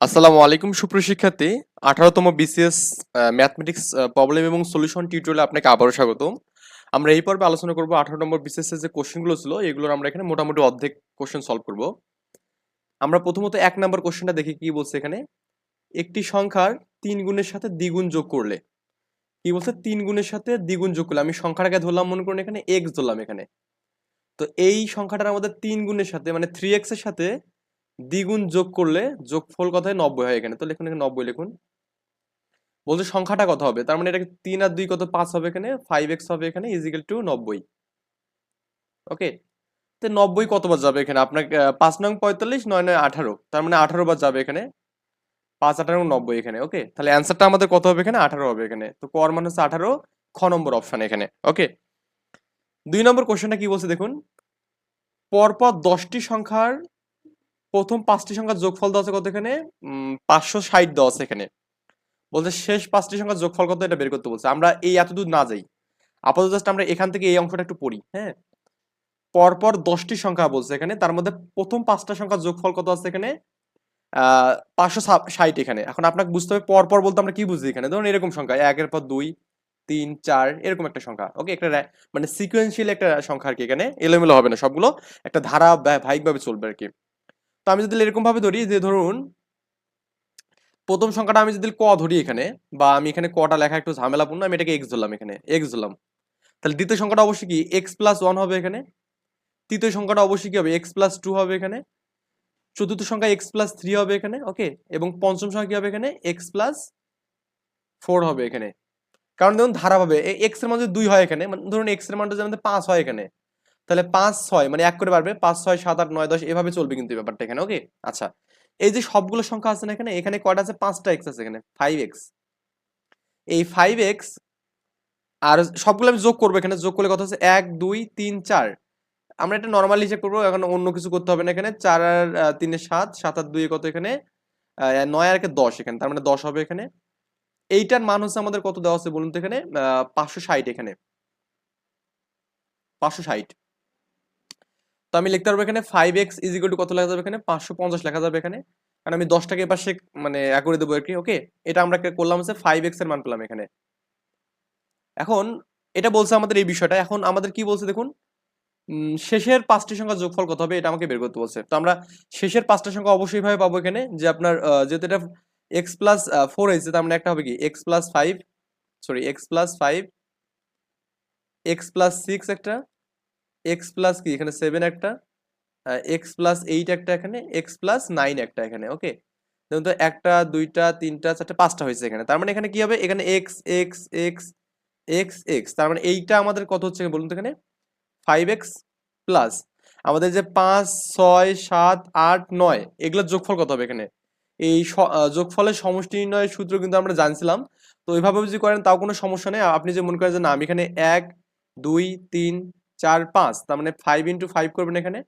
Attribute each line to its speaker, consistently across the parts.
Speaker 1: আসসালামু আলাইকুম সুপ্রশিক্ষার্থী আঠারোতম বিসিএস ম্যাথমেটিক্স প্রবলেম এবং সলিউশন টিউটোরিয়ালে আপনাকে আবারও স্বাগতম। আমরা এই পর্বে আলোচনা করব আঠারো নম্বর বিসিএস যে কোশ্চেনগুলো ছিল, এগুলোর আমরা এখানে মোটামুটি অর্ধেক কোশ্চেন সলভ করব। আমরা প্রথমত এক নম্বর কোশ্চেনটা দেখি, কি বলছে এখানে? একটি সংখ্যার তিন গুণের সাথে দ্বিগুণ যোগ করলে। কি বলছে? তিন গুণের সাথে দ্বিগুণ যোগ করলে। আমি সংখ্যাটাকে ধরলাম, মনে করুন এখানে এক্স ধরলাম এখানে। তো এই সংখ্যাটার আমাদের তিন গুণের সাথে মানে থ্রি এক্সের সাথে দ্বিগুণ যোগ করলে যোগফল কত হয় নব্বই হয় এখানে। তো লিখুন এখানে নব্বই লিখুন। বলছে সংখ্যাটা কত হবে? তার মানে এটা তিন আর দুই কত পাঁচ হবে এখানে? ফাইভ এক্স হবে এখানে ইজিক্যাল টু নব্বই। ওকে তো নব্বই কতবার যাবে এখানে? আপনার আহ, পাঁচ নং পঁয়তাল্লিশ নয় নয় আঠারো। তার মানে আঠারো বার যাবে এখানে। পাঁচ আঠারো নব্বই এখানে। ওকে তাহলে অ্যান্সারটা আমাদের কত হবে এখানে? আঠারো হবে এখানে। তো কর মানে হচ্ছে আঠারো খ নম্বর অপশান এখানে। ওকে দুই নম্বর কোশ্চেনটা কি বলছে দেখুন? পরপর দশটি সংখ্যার প্রথম পাঁচটি সংখ্যার যোগফল দেওয়া আছে কত এখানে? পাঁচশো ষাট দেওয়া আছে এখানে। বলছে শেষ পাঁচটি সংখ্যার যোগফল কত এটা বের করতে বলছে। আমরা এই এতদূর না যাই। আপাতত জাস্ট আমরা এখান থেকে এই অংশটা একটু পড়ি হ্যাঁ? পরপর দশটি সংখ্যা বলছে এখানে। তার মধ্যে প্রথম পাঁচটা সংখ্যার যোগফল কত আছে এখানে? পাঁচশো ষাট এখানে। এখন আপনাকে বুঝতে হবে পরপর বলতে আমরা কি বুঝি এখানে? ধরুন এরকম সংখ্যা। একের পর দুই, তিন, চার, এরকম একটা সংখ্যা। ওকে একটা মানে সিকুয়েন্সিয়াল একটা সংখ্যা আর কি এখানে। এলোমেলো হবে না সবগুলো। একটা ধারা ভাবে চলবে আর কি। তো আমি যদি এরকম ভাবে ধরি যে ধরুন, প্রথম সংখ্যাটা আমি যদি ক ধরি এখানে, বা আমি এখানে কটা লেখা একটু ঝামেলাপূর্ণ, আমি এটাকে এক্স ধরলাম এখানে এক্স ধরলাম। তাহলে দ্বিতীয় সংখ্যাটা অবশ্যই কি? এক্স প্লাস ওয়ান হবে এখানে, তৃতীয় সংখ্যাটা অবশ্যই কি হবে? এক্স প্লাস টু হবে এখানে, চতুর্থ সংখ্যা এক্স প্লাস থ্রি হবে এখানে ওকে এবং পঞ্চম সংখ্যা কি হবে এখানে? এক্স প্লাস ফোর হবে এখানে। কারণ ধরুন ধারা হবে এক্সের মান যদি দুই হয় এখানে মানে ধরুন এক্সের মানটা যেমন পাঁচ হয় এখানে তাহলে পাঁচ ছয় মানে এক করে পারবে পাঁচ, ছয়, সাত, আট, নয়, দশ, এভাবে চলবে কিন্তু ব্যাপারটা এখানে, ওকে? আচ্ছা এই যে সবগুলো সংখ্যা আছে না এখানে এখানে কয়টা আছে? পাঁচটা এক্স আছে এখানে ফাইভ এক্স এই ফাইভ এক্স আর সবগুলো আমি যোগ করব এখানে, যোগ করলে কথা হচ্ছে? এক, দুই, তিন, চার। আমরা এটা নর্মালি হিসেব করব, এখন অন্য কিছু করতে হবে না এখানে, চার আর তিনে সাত সাত আর দুই কত এখানে? নয় আর দশ এখানে, তার মানে দশ হবে এখানে। এইটার মান হচ্ছে আমাদের কত দেওয়া আছে বলুন তো এখানে? পাঁচশো ষাট এখানে। পাঁচশো ষাট। তো আমি লিখতে পারব এখানে ফাইভ এক্স ইজিকল টু কত লেখা যাবে এখানে? পাঁচশো পঞ্চাশ লেখা যাবে এখানে। কারণ আমি দশটাকে এপাশে মানে করে দেবো আর কি ওকে এটা আমরা করলাম হচ্ছে ফাইভ এক্সের মান পেলাম এখানে। এখন, এটা বলছে আমাদের এই বিষয়টা। এখন আমাদের কি বলছে দেখুন? শেষের পাঁচটি সংখ্যা যোগফল কত হবে এটা আমাকে বের করতে বলছে। তো আমরা শেষের পাঁচটা সংখ্যা অবশ্যই ভাবে পাবো এখানে যে আপনার যেহেতু এটা এক্স প্লাস ফোর হয়েছে, তার মানে একটা হবে কি? X plus five sorry X plus five X plus six একটা এক্স প্লাস কি? এখানে সেভেন একটা এক্স প্লাস এইট একটা এখানে এক্স প্লাস নাইন একটা এখানে ওকে দেখুন তো একটা, দুইটা, তিনটা, চারটা, পাঁচটা হয়েছে এখানে। তার মানে এখানে কি হবে? এখানে X X X X X তার মানে এইটা আমাদের কত হচ্ছে বলুন তো এখানে। ফাইভ এক্স প্লাস আমাদের যে পাঁচ, ছয়, সাত, আট, নয়, এগুলোর যোগফল কত হবে এখানে? এই যোগফলের সমষ্টি নির্ণয়ের সূত্র কিন্তু আমরা জানছিলাম। তো ওইভাবে যদি করেন তাও কোনো সমস্যা নেই। আপনি যে মনে করেন যে না, আমি এখানে এক, দুই, তিন চার পাঁচ, তার মানে ফাইভ ইন্টু ফাইভ করবেন এখানে।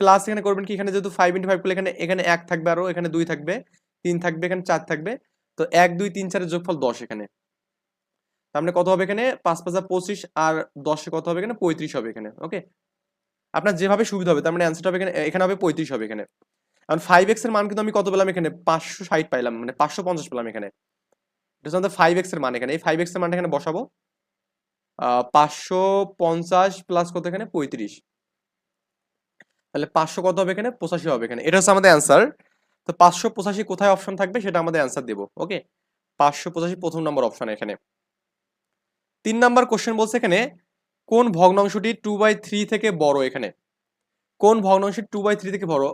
Speaker 1: প্লাস এখানে করবেন কি? এখানে যেহেতু ফাইভ ইন্টু ফাইভ করলে এখানে এখানে এক থাকবে আরও, এখানে দুই থাকবে, তিন থাকবে, এখানে চার থাকবে। তো এক, দুই, তিন, চারের যোগফল দশ এখানে। তার মানে কত হবে এখানে? পাঁচ, পাঁচা পঁচিশ, আর দশে কত হবে এখানে? পঁয়ত্রিশ হবে এখানে ওকে আপনার যেভাবে সুবিধা হবে, তার মানে অ্যান্সারটা হবে এখানে এখানে হবে পঁয়ত্রিশ হবে এখানে। কারণ ফাইভ এক্সের মান কিন্তু আমি কত পেলাম এখানে? পাঁচশো ষাট পাইলাম মানে পাঁচশো পঞ্চাশ পেলাম এখানে। এটা হচ্ছে আমাদের ফাইভ এক্সের মান এখানে। এই ফাইভ এক্সের মানটা এখানে বসাবো। পাঁচশো পঞ্চাশ প্লাস কত এখানে? পঁয়ত্রিশ। তাহলে পাঁচশো কত হবে এখানে? পঁচাশি হবে এখানে। এটা হচ্ছে আমাদের অ্যান্সার তো পাঁচশো পঁচাশি কোথায় অপশন থাকবে? সেটা আমাদের অ্যান্সার দেবো ওকে পাঁচশো পঁচাশি প্রথম নম্বর অপশন এখানে। তিন নাম্বার কোশ্চেন বলছে এখানে, কোন ভগ্নাংশটি টু বাই থ্রি থেকে বড় এখানে? কোন ভগ্নাংশটি টু বাই থ্রি থেকে বড়?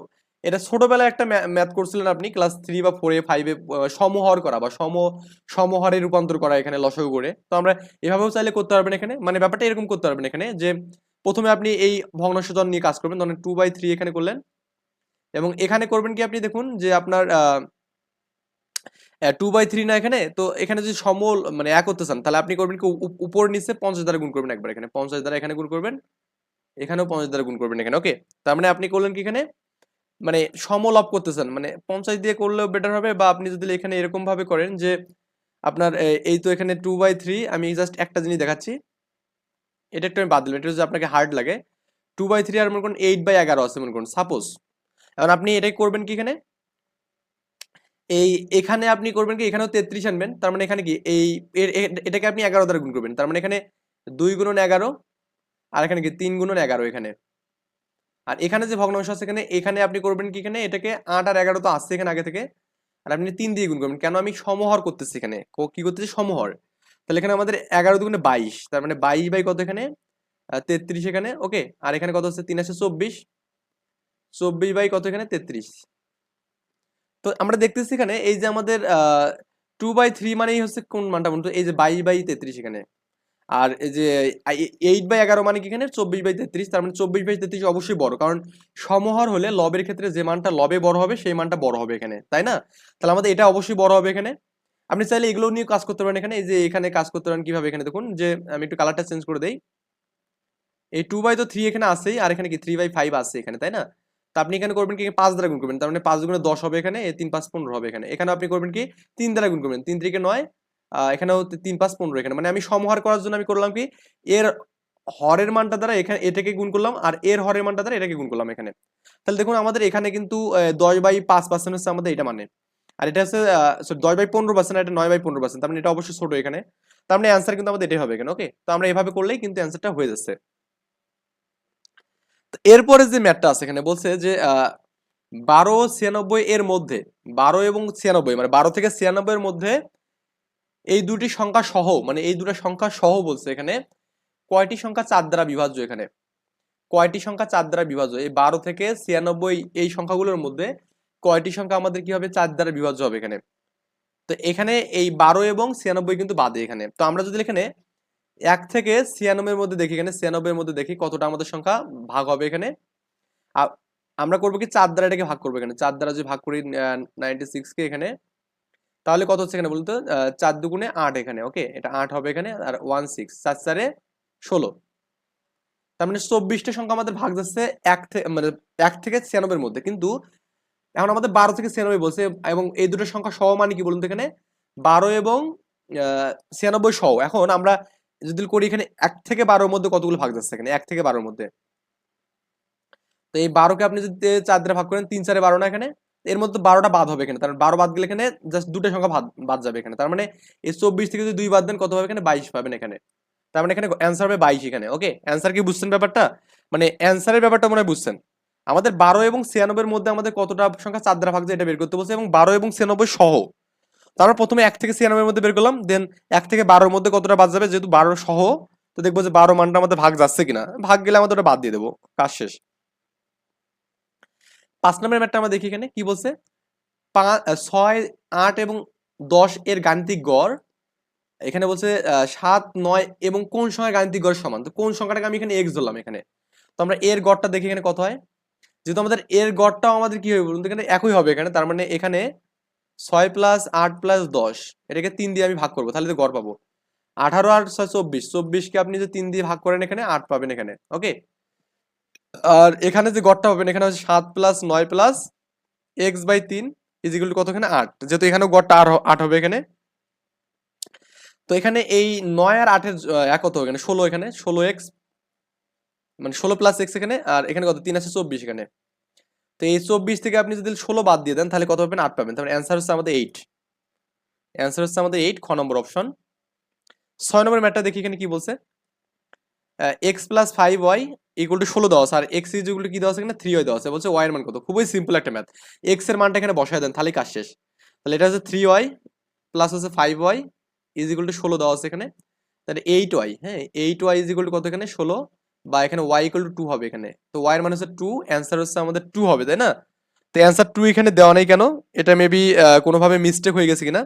Speaker 1: এটা ছোটবেলায় একটা ম্যাথ করছিলেন আপনি ক্লাস থ্রি বা ফোরে ফাইভে সমহর করা বা সম, সমহারে রূপান্তর করা এখানে লসগু করে। তো আমরা এভাবেও চাইলে করতে পারবেন এখানে। মানে ব্যাপারটা এরকম করতে পারবেন এখানে যে, প্রথমে আপনি এই ভগ্নাংশজন নিয়ে কাজ করবেন। ধরেন টু বাই থ্রি এখানে করলেন। এবং এখানে করবেন কি আপনি দেখুন যে আপনার টু বাই থ্রি না এখানে, তো এখানে যদি সমল মানে এক করতে চান, তাহলে আপনি করবেন কি উপ- উপর নিচে পঞ্চাশ দ্বারা গুণ করবেন একবার এখানে। পঞ্চাশ দ্বারা এখানে গুণ করবেন। এখানেও পঞ্চাশ দ্বারা গুণ করবেন এখানে। ওকে? তার মানে আপনি করলেন কি এখানে? মানে সমলাভ করতেছেন। মানে পঞ্চাশ দিয়ে করলেও বেটার হবে বা আপনি যদি এখানে এরকম ভাবে করেন যে আপনার এই তো এখানে টু বাই থ্রি আমি জাস্ট একটা জিনিস দেখাচ্ছি। এটা একটু আমি বাদ দিলাম, এটা যদি আপনাকে হার্ড লাগে। টু বাই থ্রি আর মনে করুন এইট বাই এগারো আছে মনে করুন সাপোজ এখন আপনি এটাই করবেন কি এখানে? এই এখানে আপনি করবেন কি, এখানেও তেত্রিশ আনবেন, তার মানে এখানে কি, এই এটাকে আপনি এগারো দ্বারা গুণ করবেন, তার মানে এখানে দুই গুণন এগারো, আর এখানে কি, তিন গুণন এগারো এখানে। আর এখানে যে ভগ্নাংশ আছে এখানে এখানে আপনি করবেন কি এখানে? এটাকে আট আর এগারো তো আসছে এখানে আগে থেকে। আর আপনি তিন দিয়ে গুণ করবেন। কেন আমি সমহর করতেছি এখানে? ক- করতেছি? সমহর। তাহলে এখানে আমাদের এগারো দুগুণে বাইশ। তার মানে বাইশ বাই কত এখানে? তেত্রিশ এখানে। ওকে, আর এখানে কত হচ্ছে? তিন আছে চব্বিশ। চব্বিশ বাই কত এখানে? তেত্রিশ। তো আমরা দেখতেছি এখানে, এই যে আমাদের টু বাই থ্রি মানেই হচ্ছে কোন মানটা বলতো এই যে বাইশ বাই তেত্রিশ এখানে। আর এই যে এইট বাই এগারো মানে কি এখানে? চব্বিশ বাই তেত্রিশ, তার মানে চব্বিশ বাই তেত্রিশ অবশ্যই বড়। কারণ সমহর হলে লবের ক্ষেত্রে যে মানটা লবে বড় হবে, সেই মানটা বড় হবে এখানে, তাই না? তাহলে আমাদের এটা অবশ্যই বড় হবে এখানে। আপনি চাইলে এগুলো নিয়ে কাজ করতে পারেন এখানে। এই যে, এখানে কাজ করতে পারেন কীভাবে এখানে দেখুন, যে আমি একটু কালারটা চেঞ্জ করে দেই। এই টু বাই তো থ্রি এখানে আসেই আর এখানে কি থ্রি বাই ফাইভ আছে এখানে, তাই না? তো আপনি এখানে করবেন কি, পাঁচ দ্বারা গুণ করবেন, তার মানে পাঁচ গুণে দশ হবে এখানে তিন পাঁচ পনেরো হবে এখানে। এখানে আপনি করবেন কি, তিন দ্বারা গুণ করবেন, তিন থেকে নয় এখানেও তিন পাঁচ পনেরো এখানে। মানে আমি সমহার করার জন্য আমি করলাম কি, এর হরের মানটা দ্বারা এখানে, এটাকে গুণ করলাম আর এর হরের মানটা দ্বারা এটাকে গুণ করলাম এখানে। তাহলে দেখুন আমাদের এখানে কিন্তু দশ বাই পাঁচ পার্সেন্ট হচ্ছে আমাদের এটা মানে। আর এটা হচ্ছে দশ বাই পনেরো পার্সেন্ট এটা নয় বাই পনেরো পার্সেন্ট তার মানে এটা অবশ্যই ছোট এখানে। তার মানে অ্যান্সার কিন্তু আমাদের এটাই হবে এখানে ওকে তো আমরা এভাবে করলেই কিন্তু অ্যান্সারটা হয়ে যাচ্ছে। এরপরে যে ম্যাথটা আছে এখানে বলছে যে বারো ছিয়ানব্বই এর মধ্যে, বারো এবং ছিয়ানব্বই মানে বারো থেকে ছিয়ানব্বই এর মধ্যে এই দুটি সংখ্যা সহ মানে এই দুটো সংখ্যা সহ বলছে এখানে, কয়টি সংখ্যা চার দ্বারা বিভাজ্য এখানে? কয়টি সংখ্যা চার দ্বারা বিভাজ্য? এই বারো থেকে ছিয়ানব্বই এই সংখ্যাগুলোর মধ্যে কয়টি সংখ্যা আমাদের কি হবে চার দ্বারা বিভাজ্য হবে এখানে? তো এখানে এই বারো এবং ছিয়ানব্বই কিন্তু বাদে এখানে। তো আমরা যদি এখানে এক থেকে ছিয়ানব্বই এর মধ্যে দেখি, এখানে ছিয়ানব্বই এর মধ্যে দেখি কতটা আমাদের সংখ্যা ভাগ হবে এখানে। আমরা করব কি চার দ্বারা এটাকে ভাগ করব এখানে? চার দ্বারা যদি ভাগ করি নাইনটি সিক্স কে এখানে তাহলে কত হচ্ছে এখানে বলতো চার দুগুণে আট এখানে ওকে এটা আট হবে এখানে, আর ওয়ান সিক্স চার চারে ষোলো। তার মানে চব্বিশটা সংখ্যা আমাদের ভাগ যাচ্ছে এক থেকে মানে এক থেকে ছিয়ানব্বইয়ের মধ্যে। কিন্তু এখন আমাদের বারো থেকে ছিয়ানব্বই বলছে, এবং এই দুটো সংখ্যা সহ মানে কি বলুন তো এখানে? বারো এবং ছিয়ানব্বই সহ। এখন আমরা যদি করি এখানে এক থেকে বারোর মধ্যে কতগুলো ভাগ যাচ্ছে এখানে? এক থেকে বারোর মধ্যে। তো এই বারোকে আপনি যদি চার দ্বারা ভাগ করেন, তিন চারে বারো না এখানে? এর মধ্যে বারোটা বাদ হবে এখানে। তার মানে বারো বাদ গেলে এখানে জাস্ট দুটো সংখ্যা বাদ বাদ যাবে এখানে। তার মানে এই চব্বিশ থেকে যদি দুই বাদ দেন, কত হবে এখানে? বাইশ পাবেন এখানে। তার মানে এখানে অ্যান্সার হবে বাইশ এখানে ওকে অ্যান্সার কি বুঝছেন ব্যাপারটা? মানে অ্যান্সারের ব্যাপারটা মনে হয় বুঝছেন। আমাদের বারো এবং ছিয়ানব্বইয়ের মধ্যে আমাদের কতটা সংখ্যা? চার দ্বারা ভাগ যায় এটা বের করতে বলছে এবং বারো এবং ছিয়ানব্বই সহ। তারপর প্রথমে এক থেকে ছিয়ানব্বইয়ের মধ্যে বের করলাম দেন এক থেকে বারোর মধ্যে কতটা বাদ যাবে? যেহেতু বারো সহ, তো দেখব যে বারো মানটা আমাদের ভাগ যাচ্ছে কিনা। ভাগ গেলে আমাদের ওটা বাদ দিয়ে দেবো। কাজ শেষ। পাঁচ নম্বরের ম্যাটটা আমরা দেখি এখানে, কি বলছে? ছয়, আট এবং দশ এর গাণিতিক গড়। এখানে বলছে সাত, নয় এবং কোন সংখ্যার গাণিতিক গড় সমান? তো কোন সংখ্যাটাকে আমি এখানে এক্স ধরলাম এখানে? তো আমরা এর গড়টা দেখি এখানে কত হয়? যেহেতু আমাদের এর গড়টাও আমাদের কি হবে বলুন এখানে একই হবে এখানে, তার মানে এখানে ছয় প্লাস আট প্লাস দশ, এটাকে তিন দিয়ে আমি ভাগ করব, তাহলে তো গড় পাবো। আঠারো আর ছয়, চব্বিশ, চব্বিশকে আপনি যদি তিন দিয়ে ভাগ করেন এখানে, আট পাবেন এখানে ওকে আর এখানে যে গড়টা পাবেন, এখানে হচ্ছে সাত প্লাস নয় প্লাস এক্স বাই তিন ইজিগুলো কত এখানে আট। যেহেতু এখানেও গড়টা আর আট হবে এখানে। তো এখানে এই নয় আর আটের এক কত এখানে? ষোলো এখানে, ষোলো এক্স মানে ষোলো প্লাস এক্স এখানে, আর এখানে কত? তিন আছে চব্বিশ এখানে। তো এই চব্বিশ থেকে আপনি যদি ষোলো বাদ দিয়ে দেন, তাহলে কত পাবেন? আট পাবেন। তাহলে অ্যান্সার হচ্ছে আমাদের এইট অ্যান্সার হচ্ছে আমাদের এইট খ নম্বর অপশন ছয় নম্বর ম্যাটটা দেখি এখানে কি বলছে? X plus five Y equal to ষোলো দেওয়া আছে। আর এক্স ইজ ইকুয়াল টু কি দেওয়া আছে এখানে? থ্রি ওয়াই দেওয়া আছে। বলছে ওয়াই এর মান কত? খুবই সিম্পল একটা ম্যাথ এক্সের মানটা এখানে বসায় দেন তাহলে কাজ শেষ। তাহলে এটা হচ্ছে থ্রি ওয়াই প্লাস হচ্ছে five Y is equal to ষোলো দেওয়া আছে এখানে। তাহলে এইট ওয়াই হ্যাঁ? Eight Y is equal to কত এখানে? ষোলো। বা এখানে ওয়াই ইকুয়াল টু টু হবে এখানে। তো ওয়াই এর মানে হচ্ছে টু অ্যান্সার হচ্ছে আমাদের টু হবে, তাই না? তো অ্যান্সার টু এখানে দেওয়া নেই কেন? এটা মেবি কোনোভাবে মিস্টেক হয়ে গেছে কিনা?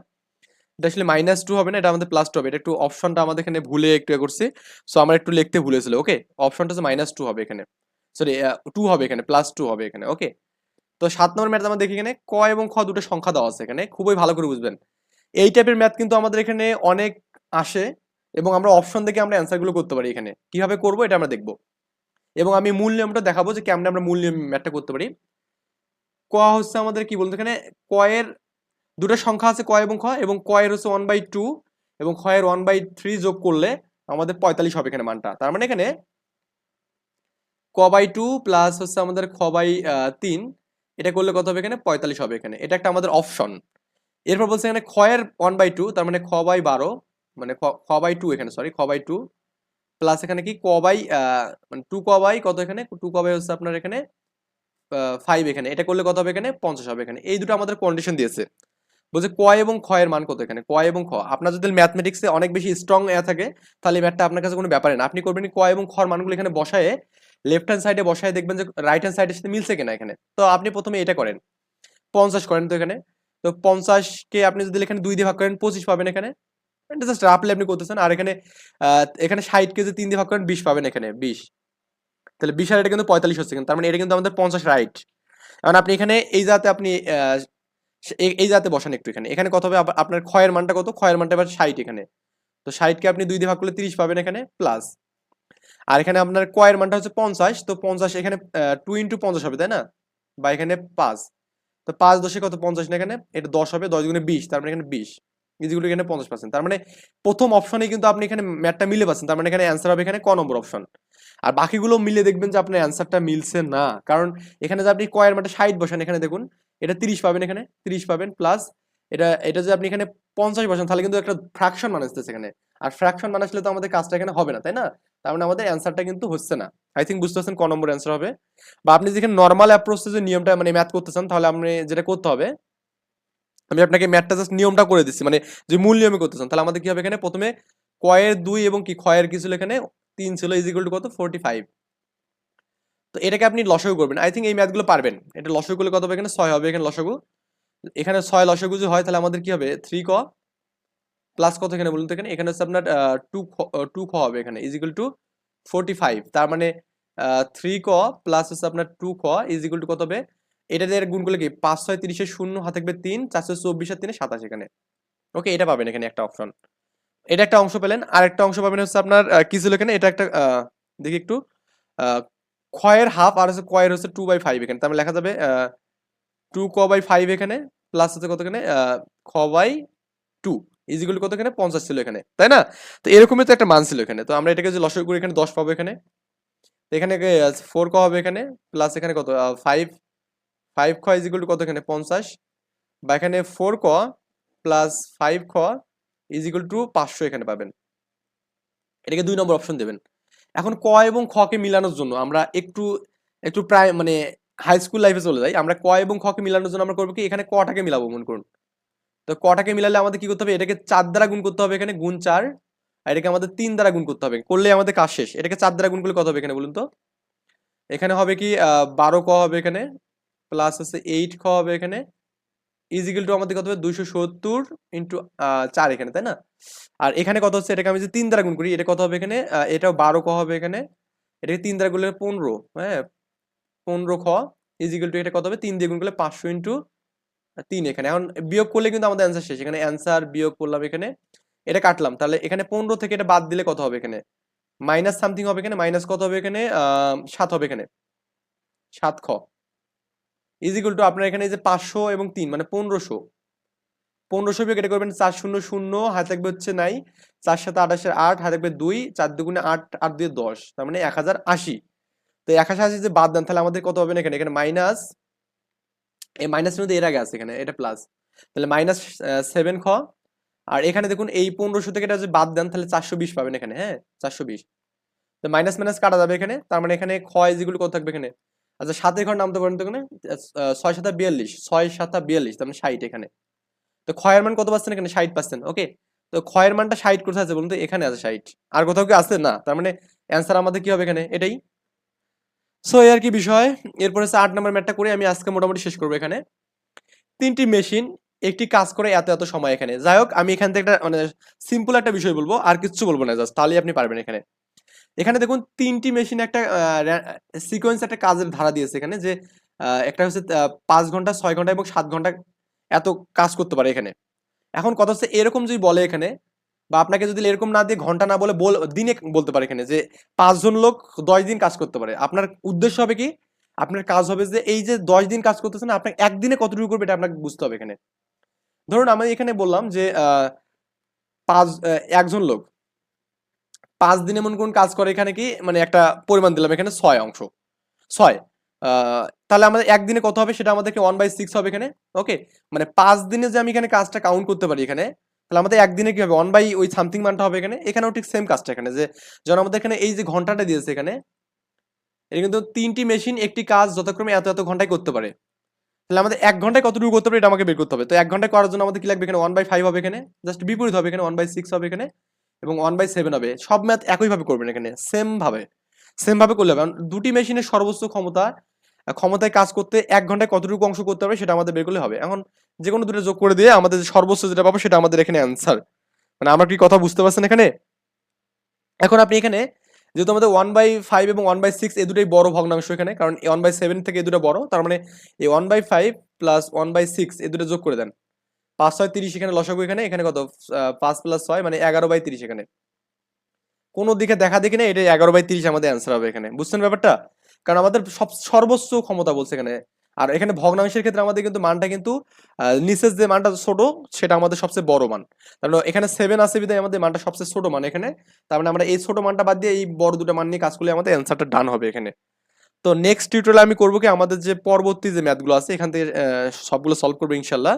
Speaker 1: এটা আসলে মাইনাস টু হবে না, এটা আমাদের প্লাস টু হবে। এটা একটু অপশনটা আমাদের এখানে ভুলে একটু এ করছি। সো আমরা একটু লিখতে ভুলেছিল ওকে অপশনটা হচ্ছে মাইনাস টু হবে এখানে। সরি টু হবে এখানে প্লাস টু হবে এখানে ওকে তো সাত নম্বর ম্যাথ আমরা দেখি এখানে, ক এবং খ দুটো সংখ্যা দেওয়া আছে এখানে, খুবই ভালো করে বুঝবেন। এই টাইপের ম্যাথ কিন্তু আমাদের এখানে অনেক আসে এবং আমরা অপশন দেখে আমরা অ্যান্সারগুলো করতে পারি এখানে। কীভাবে করব এটা আমরা দেখব। এবং আমি মূল নিয়মটা দেখাবো যে কেমনে আমরা মূল নিয়ম ম্যাথটা করতে পারি। ক হচ্ছে আমাদের কি বলতো এখানে কয়ের দুটো সংখ্যা আছে কয় এবং খ, এবং কয়ের হচ্ছে ওয়ান বাই টু এবং ক্ষয়ের ওয়ান বাই থ্রি যোগ করলে আমাদের পঁয়তাল্লিশ হবে এখানে মানটা। তার মানে এখানে ক বাই টু প্লাস হচ্ছে আমাদের খ বাই তিন, এটা করলে কত হবে এখানে? পঁয়তাল্লিশ হবে এখানে। এটা একটা আমাদের অপশন এরপর বলছে এখানে খয়ের ওয়ান বাই টু তার মানে খ বাই বারো মানে খ বাই টু এখানে সরি খ বাই টু প্লাস এখানে কি? ক বাই মানে টু ক বাই কত এখানে? টু ক বাই হচ্ছে আপনার এখানে ফাইভ এখানে। এটা করলে কত হবে এখানে? পঞ্চাশ হবে এখানে। এই দুটো আমাদের কন্ডিশন দিয়েছে। বলছে ক এবং খ এর মান কত এখানে? ক এবং খ। আপনার যদি ম্যাথমেটিক্সে অনেক বেশি স্ট্রং এ থাকে, তাহলে ম্যাথটা আপনার কাছে কোনো ব্যাপারে না। আপনি করবেন কি এবং খর মানগুলো এখানে বসায় লেফট হ্যান্ড সাইডে বসায় দেখবেন যে রাইট হ্যান্ড সাইডের সাথে মিলছে কিনা এখানে। তো আপনি প্রথমে এটা করেন, পঞ্চাশ করেন তো এখানে। তো পঞ্চাশকে আপনি যদি এখানে দুই দিয়ে ভাগ করেন, পঁচিশ পাবেন এখানে। জাস্ট রাফলি আপনি করতেছেন। আর এখানে এখানে ষাটকে যদি তিন দিয়ে ভাগ করেন, বিশ পাবেন এখানে, বিশ। তাহলে বিশ আর এটা কিন্তু পঁয়তাল্লিশ হচ্ছে কিন্তু তার মানে এটা কিন্তু আমাদের পঞ্চাশ রাইট এখন আপনি এখানে এই জাতে আপনি এই- জাতে বসান একটু এখানে। এখানে কত হবে? আপ- আপনার ক্ষয়ের মানটা কত? ক্ষয়ের মানটা এবার ষাট এখানে। তো ষাটকে আপনি দুই দিয়ে ভাগ করলে তিরিশ পাবেন এখানে প্লাস আর এখানে আপনার কয়ের মানটা হচ্ছে পঞ্চাশ, তো পঞ্চাশ এখানে টু ইন্টু পঞ্চাশ হবে, তাই না? বা এখানে পাঁচ। তো পাঁচ দশে কত? পঞ্চাশ না এখানে? এটা দশ হবে, দশ গুণে বিশ, তার মানে এখানে বিশ। ইজিগুলো এখানে পঞ্চাশ পার্সেন্ট তার মানে প্রথম অপশনে কিন্তু আপনি এখানে ম্যাটটা মিলে পাচ্ছেন। তার মানে এখানে অ্যান্সার হবে এখানে ক নম্বর অপশন আর বাকিগুলো মিলে দেখবেন যে আপনার অ্যান্সারটা মিলছে না। কারণ এখানে যে আপনি কয়ের মানটা ষাট বসান, এখানে দেখুন, এটা তিরিশ পাবেন এখানে, তিরিশ পাবেন প্লাস এটা এটা যে আপনি এখানে পঞ্চাশ বসান, তাহলে কিন্তু একটা ফ্র্যাকশন মানাসতেছে এখানে। আর ফ্র্যাকশন মানাসলে তো আমাদের কাজটা এখানে হবে না, তাই না? তার মানে আমাদের অ্যান্সারটা কিন্তু হচ্ছে না। আই থিঙ্ক বুঝতে পারছেন ক নম্বর অ্যান্সার হবে। বা আপনি যেখানে নর্মাল অ্যাপ্রোচে যে নিয়মটা মানে ম্যাথ করতে চান, তাহলে আপনি যেটা করতে হবে, আমি আপনাকে ম্যাথটা জাস্ট নিয়মটা করে দিচ্ছি। মানে যে মূল নিয়মে করতে চান, তাহলে আমাদের কি হবে এখানে? প্রথমে কয়ের দুই এবং কি, ক্ষয়ের কিছু এখানে তিন ছিল ইজ ইকুয়াল টু কত? ফোরটি ফাইভ তো এটাকে আপনি লসগু করবেন। আই থিঙ্ক এই ম্যাথগুলো পারবেন। এটা লসগু করলে কত হবে? এখানে ছয় হবে। এখানে লসগু। এখানে ছয় লসগু যদি হয়, তাহলে আমাদের কি হবে? থ্রি ক প্লাস কত এখানে বলুন তো এখানে? এখানে হচ্ছে আপনার টু টু খ হবে এখানে। Is equal to forty five তার মানে থ্রি ক প্লাস হচ্ছে আপনার টু খ ইজ ইকুয়াল টু কত হবে? এটা দিয়ে গুণ করলে কি? পাঁচ, ছয় তিরিশের শূন্য, হাতে থাকবে তিন, চারশো চব্বিশ তিনে সাতাশ এখানে। ওকে এটা পাবেন এখানে একটা অপশন এটা একটা অংশ পেলেন। আর একটা অংশ পাবেন হচ্ছে আপনার কি ছিল এখানে? এটা একটা দেখি একটু। ক্ষয়ের হাফ আর হচ্ছে কয়ের হচ্ছে টু বাই ফাইভ এখানে। তার মানে লেখা যাবে টু ক বাই ফাইভ এখানে প্লাস হচ্ছে কত এখানে? খ বাই টু ইজিগুলো কত এখানে? পঞ্চাশ ছিল এখানে। তাই না? তো এরকমই তো একটা মান ছিল এখানে। তো আমরা এটাকে যে লসক করি এখানে দশ পাবো এখানে। এখানে ফোর ক হবে এখানে প্লাস এখানে কত? ফাইভ ফাইভ খ ইজিগুল কত এখানে? পঞ্চাশ। বা এখানে ফোর ক প্লাস ফাইভ খ ইজিকুয়াল টু পাঁচশো এখানে পাবেন। এটাকে দুই নম্বর অপশন দেবেন। এখন ক এবং খকে মিলানোর জন্য আমরা একটু একটু প্রায় মানে হাই স্কুল লাইফে চলে যাই। আমরা ক এবং খকে মিলানোর জন্য আমরা করব কি, এখানে কটাকে মিলাবো মনে করুন। তো কটাকে মিলালে আমাদের কি করতে হবে? এটাকে চার দ্বারা গুণ করতে হবে এখানে, গুণ চার। আর এটাকে আমাদের তিন দ্বারা গুণ করতে হবে। করলে আমাদের কাজ শেষ। এটাকে চার দ্বারা গুণ করলে কত হবে এখানে বলুন তো? এখানে হবে কি বারো ক হবে এখানে প্লাস হচ্ছে এইট খ হবে এখানে। ইজিক্যাল টু আমাদের কত হবে? দুইশো সত্তর ইন্টু চার এখানে, তাই না? আর এখানে কত হচ্ছে? এটাকে আমি যদি তিন দ্বারা গুণ করি, এটা কত হবে এখানে? এটাও বারো ক হবে এখানে। এটাকে তিন দ্বারা গুণলে পনেরো হ্যাঁ? পনেরো খ ইজিক্যাল টু এটা কত হবে? তিন দিয়ে গুণ করলে পাঁচশো ইন্টু তিন এখানে। এখন বিয়োগ করলে কিন্তু আমাদের অ্যান্সার শেষ। এখানে অ্যান্সার বিয়োগ করলাম এখানে। এটা কাটলাম। তাহলে এখানে পনেরো থেকে এটা বাদ দিলে কত হবে এখানে? মাইনাস সামথিং হবে এখানে। মাইনাস কত হবে এখানে? সাত হবে এখানে। সাত খ। ইজিকুয়াল টু আপনার এখানে এই যে পাঁচশো এবং তিন মানে পনেরোশো। পনেরোশো বিয়োগ এটা করবেন চার শূন্য শূন্য, হাতে থাকবে হচ্ছে নাই, চার সাথে আঠাশের আট, হাতে থাকবে দুই, চার দুগুণে আট আট দুই দশ, তার মানে এক হাজার আশি। তো এক হাজার আশি যে বাদ দেন, তাহলে আমাদের কত হবে না এখানে? এখানে মাইনাস এই মাইনাস মধ্যে এর আগে আছে এখানে, এটা প্লাস তাহলে মাইনাস সেভেন খ। আর এখানে দেখুন এই পনেরোশো থেকে এটা যদি বাদ দেন, তাহলে চারশো বিশ পাবেন এখানে হ্যাঁ? চারশো বিশ। তো মাইনাস মাইনাস কাটা যাবে এখানে, তার মানে এখানে খ ইজিগুলো কত থাকবে এখানে? আচ্ছা সাতের ঘর নামতে পারেন তো এখানে? ছয় সাতা বিয়াল্লিশ, ছয় সাতা বিয়াল্লিশ, তার মানে ষাট এখানে। তো ক্ষয়ের মান কত পাচ্ছেন এখানে? ষাট পাচ্ছেন, ওকে? তো ক্ষয়ের মানটা ষাট কোথায় আছে বলুন তো? এখানে আছে ষাট। আর কোথাও কি আছে? না, তার মানে অ্যান্সার আমাদের কি হবে এখানে? এটাই। সো এই আর কি বিষয়? এরপর হচ্ছে আট নম্বর ম্যাটটা করে আমি আজকে মোটামুটি শেষ করব এখানে। তিনটি মেশিন, একটি কাজ করে এত এত সময় এখানে। যাই হোক, আমি এখান থেকে একটা মানে সিম্পল একটা বিষয় বলব, আর কিচ্ছু বলব না, জাস্ট তাহলেই আপনি পারবেন এখানে। এখানে দেখুন তিনটি মেশিন একটা সিকোয়েন্স একটা কাজের ধারা দিয়েছে এখানে যে একটা হচ্ছে পাঁচ ঘণ্টা, ছয় ঘণ্টা এবং সাত ঘণ্টা এত কাজ করতে পারে এখানে। এখন কথা হচ্ছে এরকম যদি বলে এখানে বা আপনাকে যদি এরকম না দিয়ে ঘণ্টা না বলে বল, দিনে বলতে পারে এখানে যে পাঁচজন লোক দশ দিন কাজ করতে পারে। আপনার উদ্দেশ্য হবে কি? আপনার কাজ হবে যে এই যে দশ দিন কাজ করতেছেন আপনাকে একদিনে কতটুকু করবে এটা আপনাকে বুঝতে হবে এখানে। ধরুন আমি এখানে বললাম যে পাঁচ একজন লোক পাঁচ দিনে মনে করুন কাজ করে, এখানে কি মানে একটা পরিমাণ দিলাম, এখানে ছয় অংশ। ছয়। তাহলে আমাদের একদিনে কত হবে সেটা আমাদেরকে ওয়ান বাই সিক্স হবে এখানে ওকে মানে পাঁচ দিনে যে আমি এখানে কাজটা কাউন্ট করতে পারি এখানে, তাহলে আমাদের একদিনে কি হবে? ওয়ান বাই ওই সামথিং মানটা হবে এখানে, এখানেও ঠিক সেম কাজটা এখানে, যে যখন আমাদের এখানে এই যে ঘন্টাটা দিয়েছে এখানে, এটা কিন্তু তিনটি মেশিন একটি কাজ যথাক্রমে এত এত ঘন্টায় করতে পারে। তাহলে আমাদের এক ঘন্টায় কতটুকু করতে পারে, এটা আমাকে বের করতে হবে। তো এক ঘন্টায় করার জন্য আমাদের কি লাগবে এখানে? ওয়ান বাই ফাইভ হবে এখানে জাস্ট বিপরীত হবে এখানে ওয়ান বাই সিক্স হবে এখানে এবং ওয়ান বাই সেভেন হবে। সব ম্যাথ একইভাবে করবেন এখানে সেম ভাবে। সেম ভাবে করলে হবে। দুটি মেশিনের সর্বোচ্চ ক্ষমতা ক্ষমতায় কাজ করতে এক ঘন্টায় কতটুকু অংশ করতে হবে সেটা আমাদের বের করলে হবে। এখন যে কোনো দুটো যোগ করে দিয়ে আমাদের সর্বোচ্চ যেটা পাবো সেটা আমাদের এখানে অ্যান্সার মানে আমরা কি কথা বুঝতে পারছেন এখানে? এখন আপনি এখানে যেহেতু আমাদের ওয়ান বাই ফাইভ এবং ওয়ান বাই সিক্স এই দুটোই বড় ভগ্নাংশ এখানে, কারণ ওয়ান বাই সেভেন থেকে এই দুটো বড়, তার মানে এই one by five plus one by six এই দুটো যোগ করে দেন। পাঁচ ছয় তিরিশ এখানে লসাগু এখানে এখানে কত? পাঁচ প্লাস ছয় মানে এগারো বাই তিরিশ এখানে। কোনো দিকে দেখা দেখি না এটা এগারো বাই তিরিশ আমাদের অ্যান্সার হবে এখানে। বুঝছেন ব্যাপারটা? কারণ আমাদের সব সর্বোচ্চ ক্ষমতা বলছে এখানে। আর এখানে ভগ্নাংশের ক্ষেত্রে আমাদের কিন্তু মানটা কিন্তু নিচের যে মানটা ছোট, সেটা আমাদের সবচেয়ে বড় মান। তাহলে এখানে সেভেন আছে বিধায় আমাদের মানটা সবচেয়ে ছোট মান এখানে। তার মানে আমরা এই ছোট মানটা বাদ দিয়ে এই বড় দুটো মান নিয়ে কাজ করলে আমাদের অ্যান্সারটা ডান হবে এখানে। তো নেক্সট টিউটোরিয়ালে আমি করব কি? আমাদের যে পরবর্তী যে ম্যাথগুলো আছে, এখান থেকে সবগুলো সলভ করব ইনশাল্লাহ